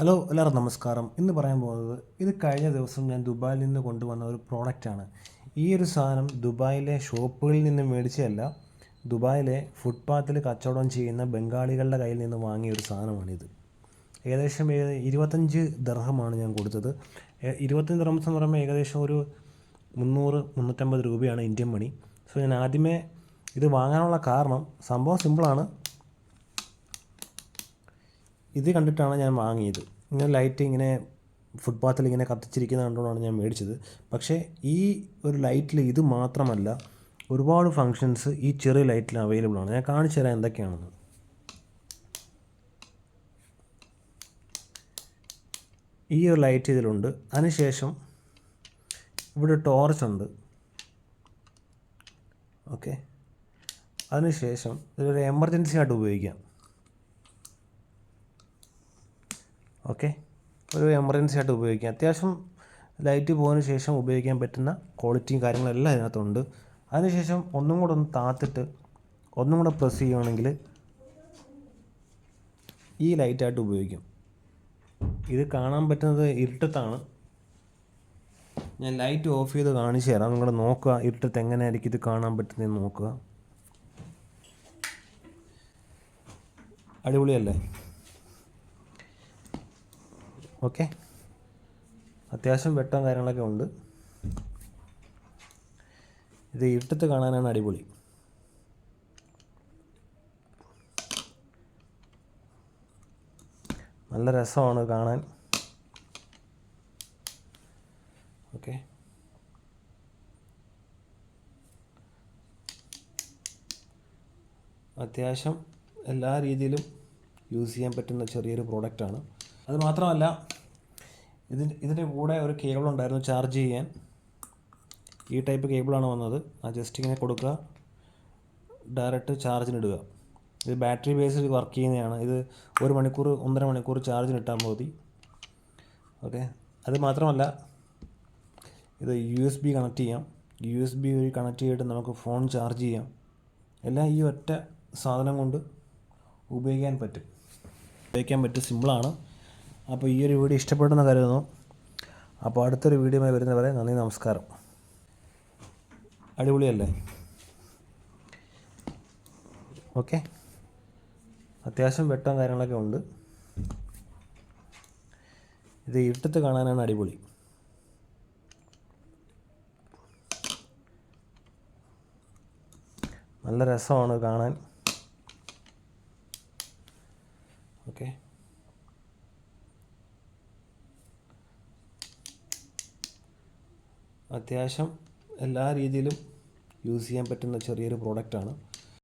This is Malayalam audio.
ഹലോ എല്ലാവർക്കും നമസ്കാരം. ഇന്ന് പറയാൻ പോകുന്നത് ഇത് കഴിഞ്ഞ ദിവസം ഞാൻ ദുബായിൽ നിന്ന് കൊണ്ടുവന്ന ഒരു പ്രോഡക്റ്റാണ് ഈ ഒരു സാധനം ദുബായിലെ ഷോപ്പുകളിൽ നിന്ന് മേടിച്ചതല്ല ദുബായിലെ ഫുട്പാത്തിൽ കച്ചവടം ചെയ്യുന്ന ബംഗാളികളുടെ കയ്യിൽ നിന്ന് വാങ്ങിയ ഒരു സാധനമാണിത്. ഏകദേശം ഇരുപത്തഞ്ച് ദർഹമാണ് ഞാൻ കൊടുത്തത്. ഇരുപത്തഞ്ച് ദർഹംസ് എന്ന് പറയുമ്പോൾ ഏകദേശം ഒരു മുന്നൂറ് മുന്നൂറ്റമ്പത് രൂപയാണ് ഇന്ത്യൻ മണി. സോ ഞാൻ ആദ്യമേ ഇത് വാങ്ങാനുള്ള കാരണം സംഭവം സിമ്പിളാണ് ഇത് കണ്ടിട്ടാണ് ഞാൻ വാങ്ങിയത്. ഇങ്ങനെ ലൈറ്റ് ഇങ്ങനെ ഫുട്പാത്തിൽ ഇങ്ങനെ കത്തിച്ചിരിക്കുന്നത് കണ്ടുകൊണ്ടാണ് ഞാൻ മേടിച്ചത്. പക്ഷേ ഈ ഒരു ലൈറ്റിൽ ഇത് മാത്രമല്ല ഒരുപാട് ഫങ്ഷൻസ് ഈ ചെറിയ ലൈറ്റിൽ അവൈലബിൾ ആണ്. ഞാൻ കാണിച്ചു തരാം എന്തൊക്കെയാണെന്ന്. ഈ ഒരു ലൈറ്റ് ഇതിലുണ്ട്. അതിനുശേഷം ഇവിടെ ടോർച്ച് ഉണ്ട്. ഓക്കെ അതിനുശേഷം ഇതൊരു എമർജൻസി ആയിട്ട് ഉപയോഗിക്കാം. ഓക്കെ. ഒരു എമർജൻസി ആയിട്ട് ഉപയോഗിക്കാം. അത്യാവശ്യം ലൈറ്റ് പോകുന്ന ശേഷം ഉപയോഗിക്കാൻ പറ്റുന്ന ക്വാളിറ്റിയും കാര്യങ്ങളെല്ലാം അതിനകത്തുണ്ട് അതിനുശേഷം ഒന്നും കൂടെ ഒന്ന് താത്തിട്ട് ഒന്നും കൂടെ പ്രസ് ചെയ്യുകയാണെങ്കിൽ ഈ ലൈറ്റായിട്ട് ഉപയോഗിക്കും. ഇത് കാണാൻ പറ്റുന്നത് ഇരുട്ടത്താണ്. ഞാൻ ലൈറ്റ് ഓഫ് ചെയ്ത് കാണിച്ചു തരാം. നിങ്ങൾ നോക്കുക ഇരുട്ടത്ത് എങ്ങനെയായിരിക്കും ഇത് കാണാൻ പറ്റുന്നതെന്ന് നോക്കുക. അടിപൊളിയല്ലേ? ഓക്കെ. അത്യാവശ്യം വെട്ടം കാര്യങ്ങളൊക്കെ ഉണ്ട്. ഇത് ഇരുട്ടത്ത് കാണാനാണ് അടിപൊളി. നല്ല രസമാണ് കാണാൻ. ഓക്കെ. അത്യാവശ്യം എല്ലാ രീതിയിലും യൂസ് ചെയ്യാൻ പറ്റുന്ന ചെറിയൊരു പ്രോഡക്റ്റാണ് അത് മാത്രമല്ല ഇതിന് ഇതിന്റെ കൂടെ ഒരു കേബിൾ ഉണ്ടായിരുന്നു ചാർജ് ചെയ്യാൻ. ഈ ടൈപ്പ് കേബിളാണ് വന്നത്. ആ ജസ്റ്റ് ഇങ്ങനെ കൊടുക്കുക. ഡയറക്റ്റ് ചാർജിനിടുക ഇത് ബാറ്ററി ബേസിൽ വർക്ക് ചെയ്യുന്നതാണ്. ഇത് ഒരു മണിക്കൂർ ഒന്നര മണിക്കൂർ ചാർജിനിട്ടാൽ മതി. ഓക്കെ അത് മാത്രമല്ല ഇത് യു എസ് ബി കണക്ട് ചെയ്യാം. യു എസ് ബി വഴി കണക്ട് ചെയ്തിട്ട് നമുക്ക് ഫോൺ ചാർജ് ചെയ്യാം. എല്ലാം ഈ ഒറ്റ സാധനം കൊണ്ട് ഉപയോഗിക്കാൻ പറ്റും. ഉപയോഗിക്കാൻ പറ്റും സിമ്പിളാണ് അപ്പോൾ ഈ ഒരു വീഡിയോ ഇഷ്ടപ്പെടുന്ന കരുതുന്നു. അപ്പോൾ അടുത്തൊരു വീഡിയോമായി വരുന്നവരെ നന്ദി നമസ്കാരം. അടിപൊളിയല്ലേ? ഓക്കെ. അത്യാവശ്യം വെട്ടം കാര്യങ്ങളൊക്കെ ഉണ്ട്. ഇത് ഇരുട്ടത്ത് കാണാനാണ് അടിപൊളി. നല്ല രസമാണ് കാണാൻ. ഓക്കെ. അത്യാവശ്യം എല്ലാ രീതിയിലും യൂസ് ചെയ്യാൻ പറ്റുന്ന ചെറിയൊരു പ്രോഡക്റ്റാണ്